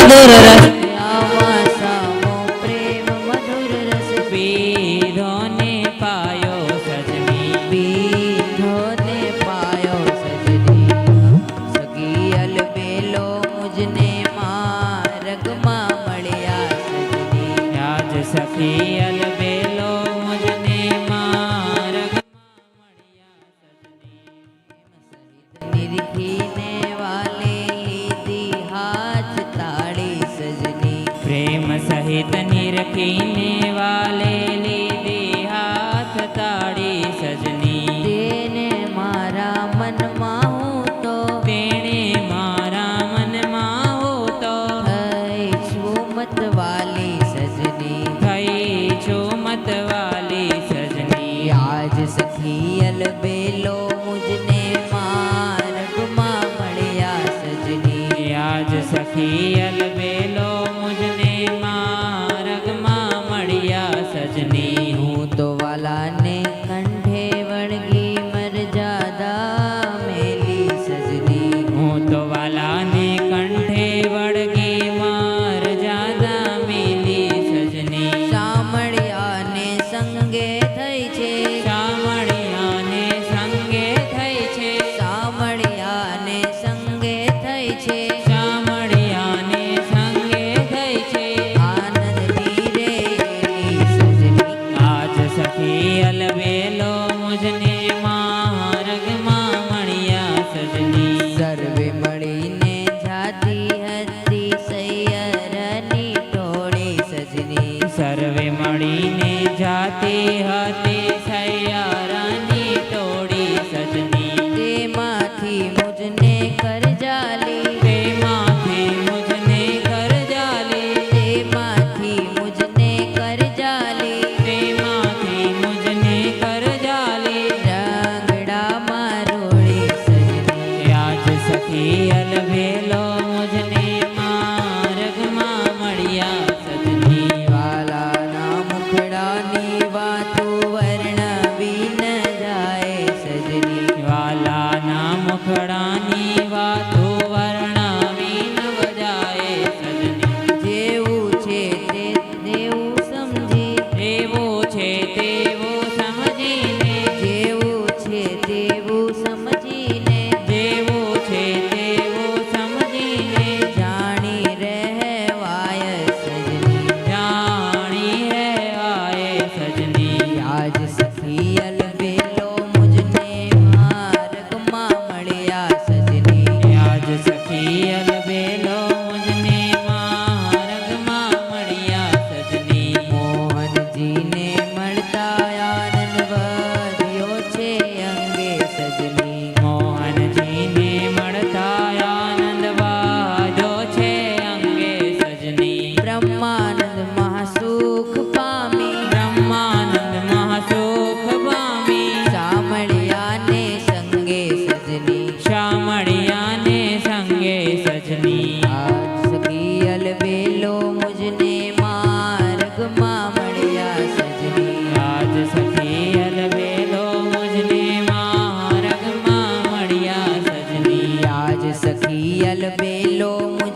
আমাদের রাস্তা સખી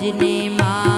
भजने मा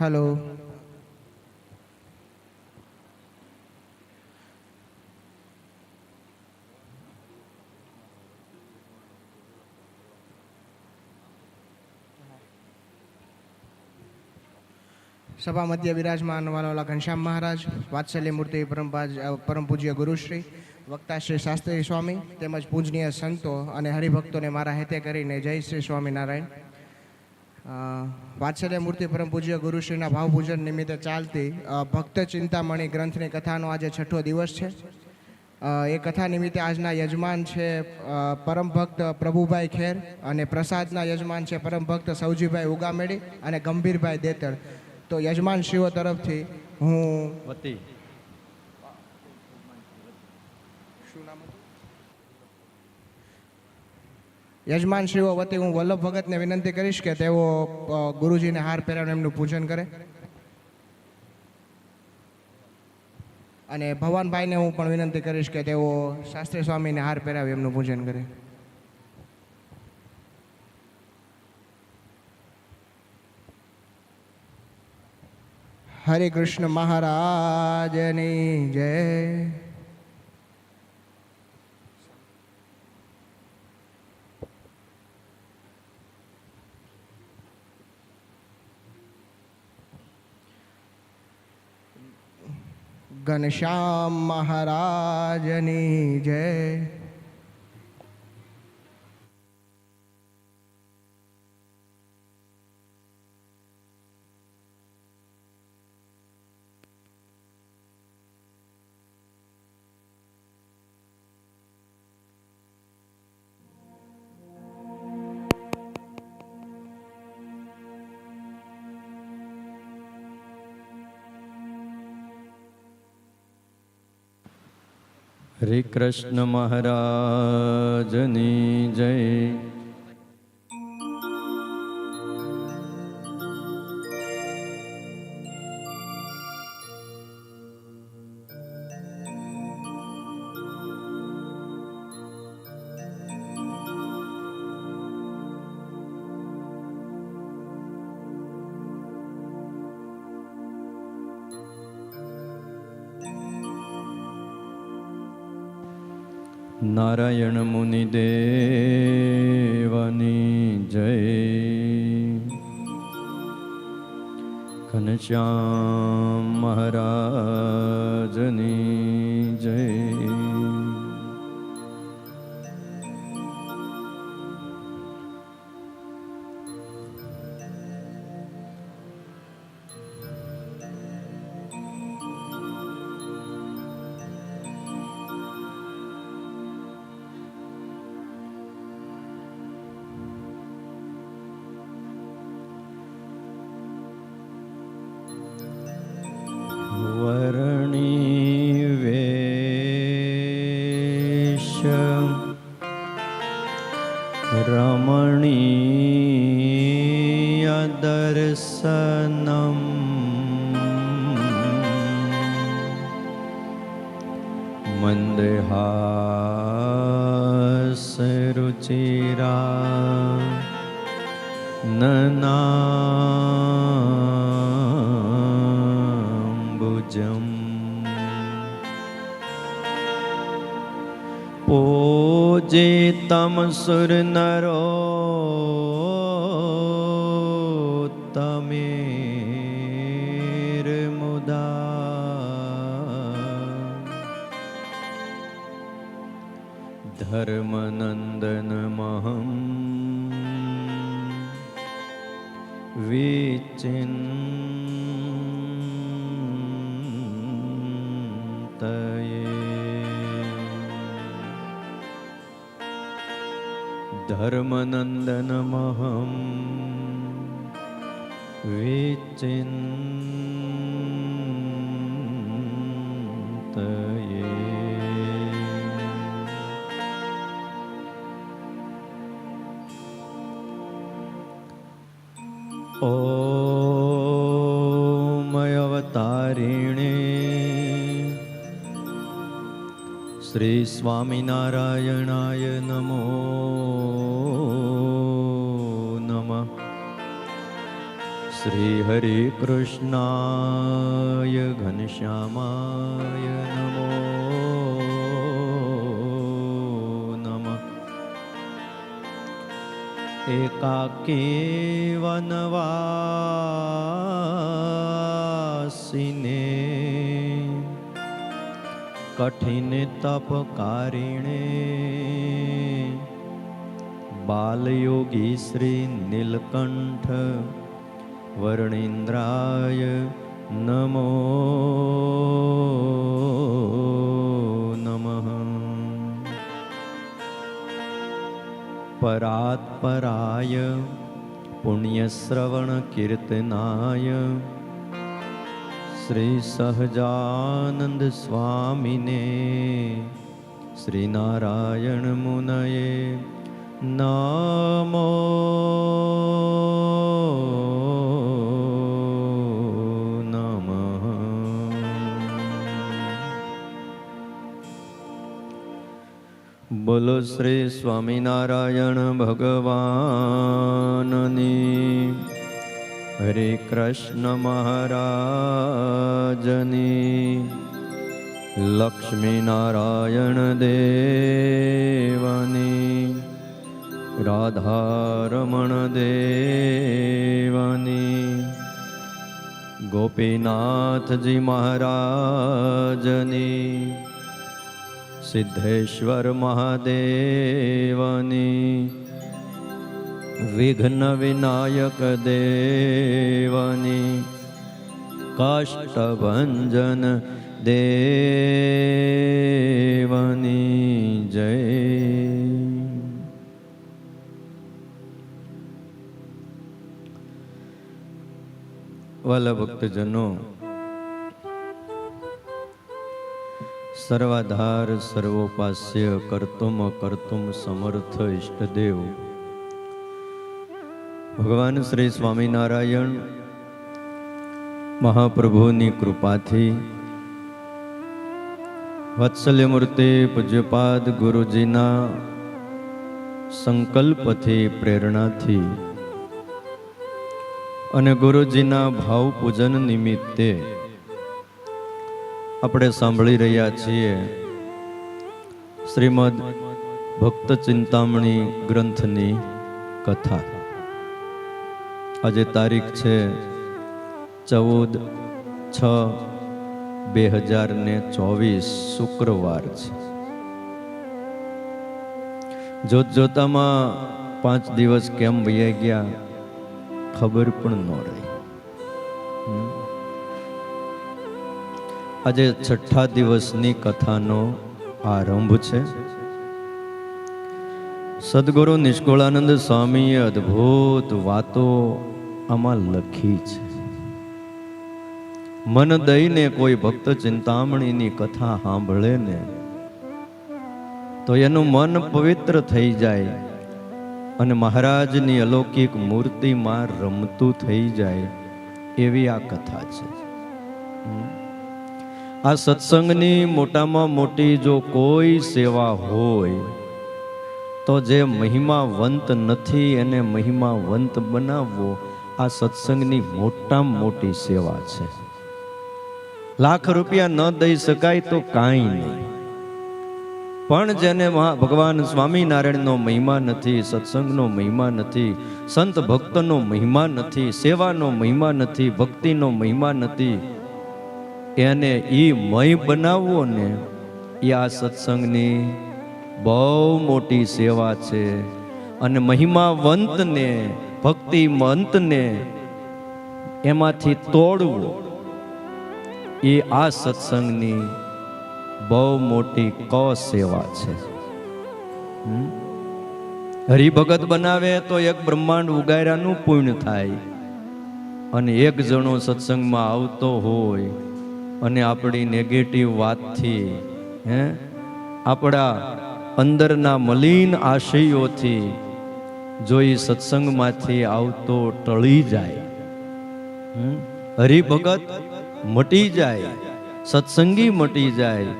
હલો સભા મધ્ય બિરાજમાન વાલા ઘનશ્યામ મહારાજ, વાત્સલ્ય મૂર્તિ પરમ પરમ પૂજ્ય ગુરુશ્રી, વક્તા શ્રી શાસ્ત્રી સ્વામી તેમજ પૂજનીય સંતો અને હરિભક્તોને મારા હેતે કરીને જય શ્રી સ્વામિનારાયણ. વાત્સલ્ય મૂર્તિ પરમ પૂજ્ય ગુરુશ્રીના ભાવપૂજન નિમિત્તે ચાલતી ભક્ત ચિંતામણી ગ્રંથની કથાનો આજે છઠ્ઠો દિવસ છે. એ કથા નિમિત્તે આજના યજમાન છે પરમ ભક્ત પ્રભુભાઈ ખેર અને પ્રસાદના યજમાન છે પરમ ભક્ત સૌજીભાઈ ઉગામેડી અને ગંભીરભાઈ દેતર. તો યજમાન શ્રીઓ તરફથી હું વતી. યજમાન શ્રીઓ વતી હું વલ્લભ ભગતને વિનંતી કરીશ કે તેઓ ગુરુજીને હાર પહેરાવીને એમનું પૂજન કરે. અને ભવાનભાઈને હું પણ વિનંતી કરીશ કે તેઓ શાસ્ત્રી સ્વામીને હાર પહેરાવી એમનું પૂજન કરે. હરે કૃષ્ણ મહારાજની જય. ઘનશ્યામ મહારાજની જય. હરે કૃષ્ણ મહારાજની જય. નારાયણ મુનિ દેવાની જય. ઘનશ્યામ મહારાજની पोजे तमसुर नरो तमेर्मुदा धर्मनन्दनमहं विचिन् धर्मनन्दनमहम् विचिन्तये ॐमयवतारिणे श्रीस्वामिनारायणाय नमो नमः શ્રી હરિ કૃષ્ણાય ઘનશ્યામાય નમો નમ એકાકી વનવાસિને કઠિન તપ કારિણે બાલયોગી શ્રી નીલકંઠ વર્ણિન્દ્રાય નમો નમઃ પરાત્પરાય પુણ્યશ્રવણકીર્તનાય શ્રી સહજાનંદ સ્વામિને શ્રીનારાયણ મુનયે નમો બોલો શ્રી સ્વામિનારાયણ ભગવાનની. હરે કૃષ્ણ મહારાજની. લક્ષ્મીનારાયણ દેવની. રાધારમણ દેવની. ગોપીનાથજી મહારાજની. સિદ્ધેશ્વર મહાદેવની વિઘ્ન વિનાયક દેવની કાષ્ટભન દેવની જય વાલા ભક્તજનો સર્વાધાર સર્વોપાસ્ય કર્તુમ કર્તુમ સમર્થ ઈષ્ટદેવ ભગવાન શ્રી સ્વામિનારાયણ, મહાપ્રભુની કૃપાથી વત્સલ્યમૂર્તિ પૂજ્યપાદ ગુરુજીના સંકલ્પથી પ્રેરણાથી અને ગુરુજીના ભાવ પૂજન નિમિત્તે આપણે સાંભળી રહ્યા છીએ શ્રીમદ ભક્ત ચિંતામણી ગ્રંથની કથા. આજે તારીખ છે ચૌદ છ બે હજાર ને ચોવીસ શુક્રવાર છે. જોત જોતામાં પાંચ દિવસ કેમ વૈયા ગયા ખબર પણ ન રહી. આજે છઠ્ઠા દિવસની કથાનો આરંભ છે. સદગુરુ નિષ્કુળાનંદ સ્વામીએ અદ્ભુત વાતો આમાં લખી છે. મન દઈને કોઈ ભક્ત ચિંતામણીની કથા સાંભળે ને, તો એનું મન પવિત્ર થઈ જાય અને મહારાજની અલૌકિક મૂર્તિમાં રમતું થઈ જાય એવી આ કથા છે. આ સત્સંગની મોટામાં મોટી જો કોઈ સેવા હોય, તો જે મહિમાવંત નથી એને મહિમાવંત બનાવવો આ સત્સંગની મોટામાં મોટી સેવા છે. લાખ રૂપિયા ન દઈ શકાય તો કાંઈ નહીં. પણ જેને ભગવાન સ્વામિનારાયણનો મહિમા નથી, સત્સંગનો મહિમા નથી, સંત ભક્તનો મહિમા નથી, સેવાનો મહિમા નથી, ભક્તિનો મહિમા નથી એને એ મય બનાવવો ને એ આ સત્સંગની બહુ મોટી સેવા છે. અને મહિમાવંતને ભક્તિમંતને એમાંથી તોડવું એ આ સત્સંગની બહુ મોટી ક સેવા છે. હરિભગત બનાવે તો એક બ્રહ્માંડ ઉગાર્યાનું પૂર્ણ થાય. અને એક જણો સત્સંગમાં આવતો હોય અને આપણી નેગેટિવ વાતથી, હે આપણા અંદરના મલિન આશયોથી જો એ સત્સંગમાંથી આવતો ટળી જાય? હરિભગત મટી જાય, સત્સંગી મટી જાય,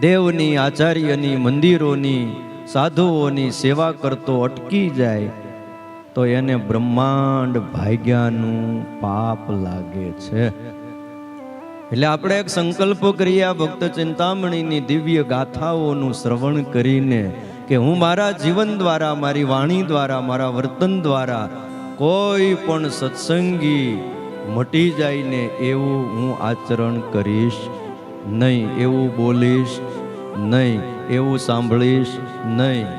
દેવની, આચાર્યની, મંદિરોની, સાધુઓની સેવા કરતો અટકી જાય, તો એને બ્રહ્માંડ ભાગ્યાનું પાપ લાગે છે એટલે આપણે એક સંકલ્પ કરીએ આ ભક્ત ચિંતામણીની દિવ્ય ગાથાઓનું શ્રવણ કરીને કે હું મારા જીવન દ્વારા, મારી વાણી દ્વારા, મારા વર્તન દ્વારા કોઈ પણ સત્સંગી મટી જાય ને એવું હું આચરણ કરીશ નહીં, એવું બોલીશ નહીં, એવું સાંભળીશ નહીં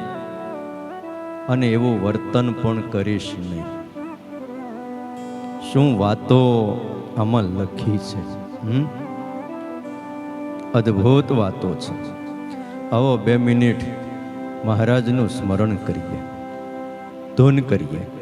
અને એવું વર્તન પણ કરીશ નહીં શું વાતો આમાં લખી છે? અદ્ભુત વાતો છે. આવો બે મિનિટ મહારાજનું સ્મરણ કરીએ. ધૂન કરીએ.